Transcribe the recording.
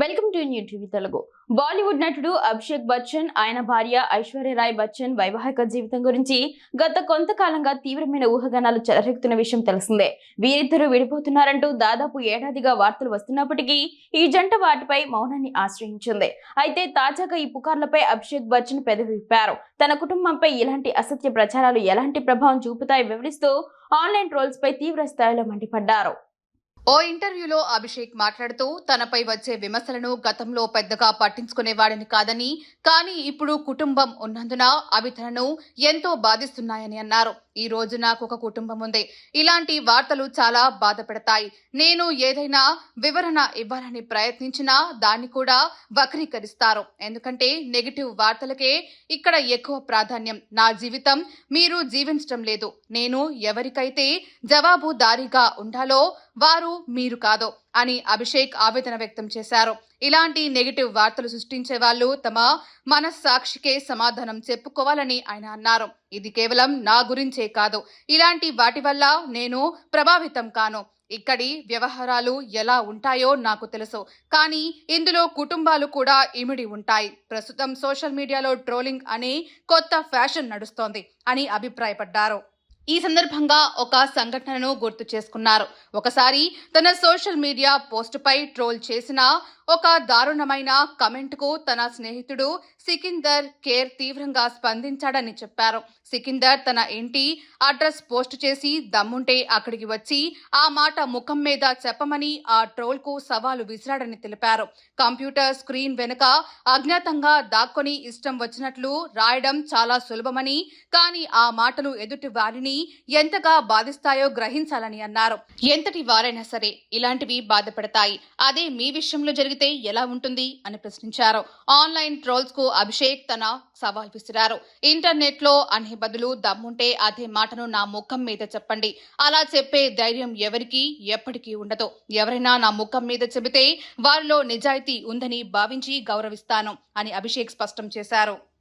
Welcome to new TV Telugu. Bollywood నటుడు అభిషేక్ బచ్చన్ ఆయన భార్య ఐశ్వర్యరాయ్ బచ్చన్ వైవాహిక జీవితం గురించి గత కొంతకాలంగా తీవ్రమైన ఊహగానాలు చెలరెక్కుతున్న విషయం తెలిసిందే. వీరిద్దరూ విడిపోతున్నారంటూ దాదాపు ఏడాదిగా వార్తలు వస్తున్నప్పటికీ ఈ జంట వాటిపై మౌనాన్ని ఆశ్రయించింది. అయితే తాజాగా ఈ పుకార్లపై అభిషేక్ బచ్చన్ పెదవిప్పారు. తన కుటుంబంపై ఇలాంటి అసత్య ప్రచారాలు ఎలాంటి ప్రభావం చూపుతాయి వివరిస్తూ ఆన్లైన్ ట్రోల్స్ పై తీవ్ర స్థాయిలో మండిపడ్డారు. ఓ ఇంటర్వ్యూలో అభిషేక్ మాట్లాడుతూ తనపై వచ్చే విమర్శలను గతంలో పెద్దగా పట్టించుకునేవాడని కాదని కానీ ఇప్పుడు కుటుంబం ఉన్నందున అవి తనను ఎంతో బాధిస్తున్నాయని అన్నారు. ఈ రోజు నాకు ఒక కుటుంబం ఉంది. ఇలాంటి వార్తలు చాలా బాధ పెడతాయి. నేను ఏదైనా వివరణ ఇవ్వాలని ప్రయత్నించినా దాన్ని కూడా వక్రీకరిస్తారు. ఎందుకంటే నెగిటివ్ వార్తలకే ఇక్కడ ఎక్కువ ప్రాధాన్యం. నా జీవితం మీరు జీవించడం లేదు. నేను ఎవరికైతే జవాబుదారీగా ఉండాలో వారు మీరు కాదో అని అభిషేక్ ఆవేదన వ్యక్తం చేశారు. ఇలాంటి నెగిటివ్ వార్తలు సృష్టించే వాళ్ళు తమ మనస్సాక్షికే సమాధానం చెప్పుకోవాలని ఆయన అన్నారు. ఇది కేవలం నా గురించే కాదు. ఇలాంటి వాటి వల్ల నేను ప్రభావితం కాను. ఇక్కడి వ్యవహారాలు ఎలా ఉంటాయో నాకు తెలుసు. కానీ ఇందులో కుటుంబాలు కూడా ఇమిడి ఉంటాయి. ప్రస్తుతం సోషల్ మీడియాలో ట్రోలింగ్ అనే కొత్త ఫ్యాషన్ నడుస్తోంది అని అభిప్రాయపడ్డారు. ఈ సందర్భంగా ఒక సంఘటనను గుర్తు చేసుకున్నారు. ఒకసారి తన సోషల్ మీడియా పోస్టుపై ట్రోల్ చేసిన ఒక దారుణమైన కమెంట్కు తన స్నేహితుడు సికిందర్ కేర్ తీవ్రంగా స్పందించాడని చెప్పారు. సికిందర్ తన ఇంటి అడ్రస్ పోస్ట్ చేసి దమ్ముంటే అక్కడికి వచ్చి ఆ మాట ముఖం మీద చెప్పమని ఆ ట్రోల్కు సవాలు విసిరాడని తెలిపారు. కంప్యూటర్ స్క్రీన్ వెనుక అజ్ఞాతంగా దాక్కొని ఇష్టం వచ్చినట్లు రాయడం చాలా సులభమని కానీ ఆ మాటలు ఎదుటి వారిని ఎంతగా బాధిస్తాయో గ్రహించాలని అన్నారు. ఎంతటి వారైనా సరే ఇలాంటివి బాధపడతాయి. అదే మీ విషయంలో జరిగితే ఎలా ఉంటుంది అని ప్రశ్నించారు. ఆన్లైన్ ట్రోల్స్కు అభిషేక్ తన సవాల్ విసిరారు. ఇంటర్నెట్లో అనే బదులు దమ్ముంటే అదే మాటను నా ముఖం మీద చెప్పండి. అలా చెప్పే ధైర్యం ఎవరికి ఎప్పటికీ ఉండదు. ఎవరైనా నా ముఖం మీద చెబితే వారిలో నిజాయితీ ఉందని భావించి గౌరవిస్తాను అని అభిషేక్ స్పష్టం చేశారు.